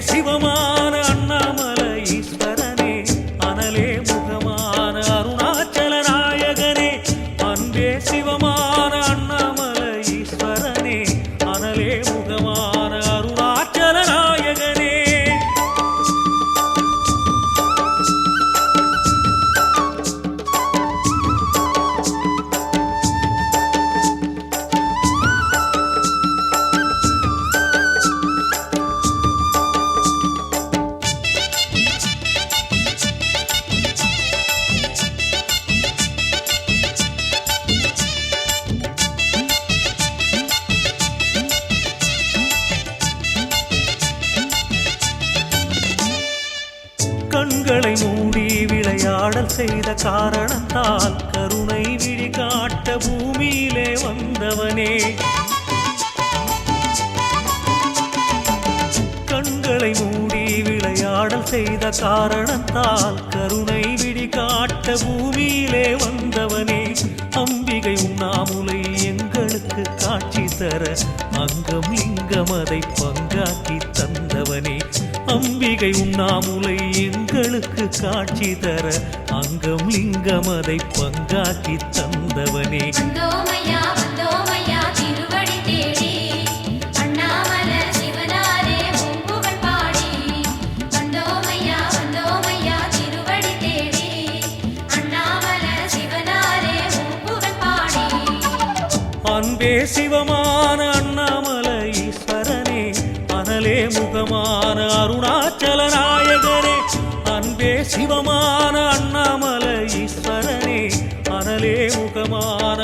சிவமா கண்களை மூடி விளையாடல் செய்த காரணத்தால் கருணை விழி காட்ட பூமியிலே வந்தவனே. கண்களை மூடி விளையாடல் செய்த காரணத்தால் கருணை விழி காட்ட பூமியிலே வந்தவனே. அம்பிகை உண்ணாமுலை எங்களுக்கு காட்சி தர அங்கம் லிங்கம் அதை பங்காக்கி தந்தவனே. அம்பிகை உண்ணாமுலை எங்களுக்கு காட்சி தர அங்கம் லிங்கம் அதை பங்காக்கி தந்தவனே. அன்பே சிவமான அண்ணாமலை ஈஸ்வரனே அனலே முகமான அருணாச்சல நாயகனே. அன்பே சிவமான அண்ணாமலை ஈஸ்வரனே அனலே முகமான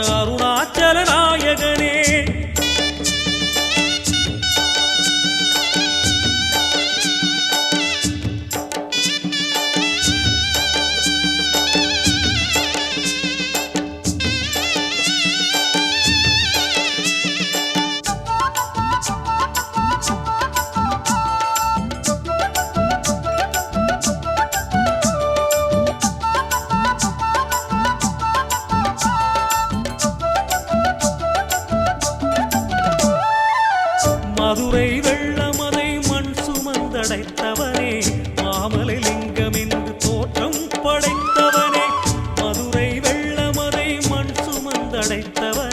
படைத்தவனே மாமலை லிங்கம் என்று தோற்றம் படைத்தவனே மதுரை வெள்ளமதை மண் சுமந்தடைத்தவன்.